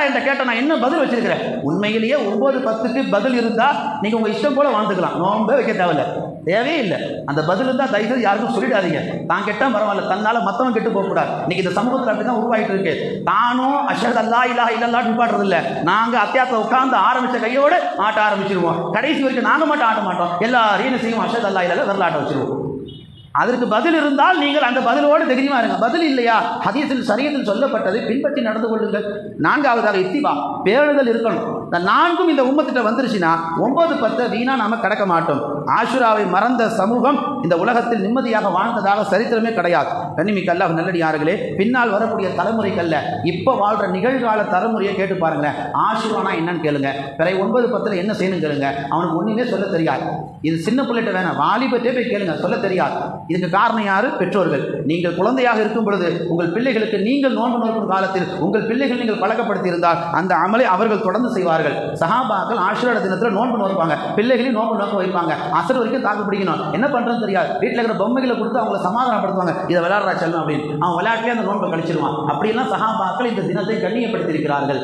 அல்லாஹ் என்கிட்ட கேட்ட நான் என்ன பதில் வச்சிருக்கிறேன்? உண்மையிலேயே ஒன்பது பத்துக்கு பதில் இருந்தால் நீங்கள் உங்கள் இஷ்டம் போல வாழ்ந்துக்கலாம். நோம்பே வைக்க தேவையில்ல. தேவையே இல்லை. அந்த பதில் இருந்தால் தயவுசெய்து யாருக்கும் சொல்லிடாதீங்க. தான் கெட்டால் பரவாயில்ல. தன்னால் மற்றவன் கெட்டு போகக்கூடாது இன்னைக்கு இந்த சமூகத்தில் அப்படி தான் உருவாகிட்டு இருக்கு. தானும் அஷத் அல்லா இல்லா இல்லல்லா நிப்பாட்டுறது இல்லை நாங்கள் அத்தியாயத்தை உட்காந்து ஆரம்பித்த கையோடு ஆட்ட ஆரம்பிச்சிருவோம். கடைசி வரைக்கும் நாங்கள் மட்டும் ஆட்ட மாட்டோம். எல்லாரையும் செய்வோம்? அஷத் அல்லா இல்லா வரலாட்ட வச்சிருவோம். அதற்கு பதில் இருந்தால் நீங்கள் அந்த பதிலோடு தைரியமா இருங்க. பதில் இல்லையா? ஹதீஸில் சரியத்தில் சொல்லப்பட்டதை பின்பற்றி நடந்து கொள்ளுங்கள். நான்காவதாக இத்திவா பேருதல் இருக்கணும். இந்த நான்கும் இந்த உம்மத்திட்ட வந்துருச்சுன்னா ஒன்பது பத்தை வீணா நாம கடக்க மாட்டோம். ஆஷுராவை மறந்த சமூகம் இந்த உலகத்தில் நிம்மதியாக வாழ்ந்ததாக சரித்திரமே கிடையாது. கண்ணிமிக்க அல்லாஹ் நல்லடியார்களே பின்னால் வரக்கூடிய தலைமுறைக்கல்ல இப்போ வாழ்ற நிகழ்கால தலைமுறையை கேட்டு பாருங்களேன். ஆஷுரானா என்னன்னு கேளுங்க. பிறகு ஒன்பது பத்தில் என்ன செய்யணும் கேளுங்க. அவனுக்கு ஒன்றுமே சொல்ல தெரியாது. இது சின்ன பிள்ளைகிட்ட வேணாம். வாலிபத்தே போய் கேளுங்க. சொல்ல தெரியாது. இதுக்கு காரணம் யாரு? பெற்றோர்கள். நீங்கள் குழந்தையாக இருக்கும் பொழுது உங்கள் பிள்ளைகளுக்கு நீங்கள் நோன்பு நோக்கும் காலத்தில் உங்கள் பிள்ளைகள் நீங்கள் பழக்கப்படுத்தி இருந்தால் அந்த அமலை அவர்கள் தொடர்ந்து செய்வார்கள். சகாபாக்கள் ஆசிரியர் தினத்தில் நோன்பு நோக்குவாங்க பிள்ளைகளையும் நோன்பு நோக்க வைப்பாங்க. அசர் வரைக்கும் தாக்கு பிடிக்கணும். என்ன பண்றதுன்னு தெரியாது. வீட்டில் இருக்கிற பொம்மைகளை கொடுத்து அவங்களை சமாதானப்படுத்துவாங்க. இதை விளையாடுறா செல்லும் அப்படின்னு. அவன் விளையாட்டுலேயே அந்த நோன்பை கழிச்சிருவான். அப்படியெல்லாம் சகாபாக்கள் இந்த தினத்தை கண்ணியப்படுத்தியிருக்கிறார்கள்.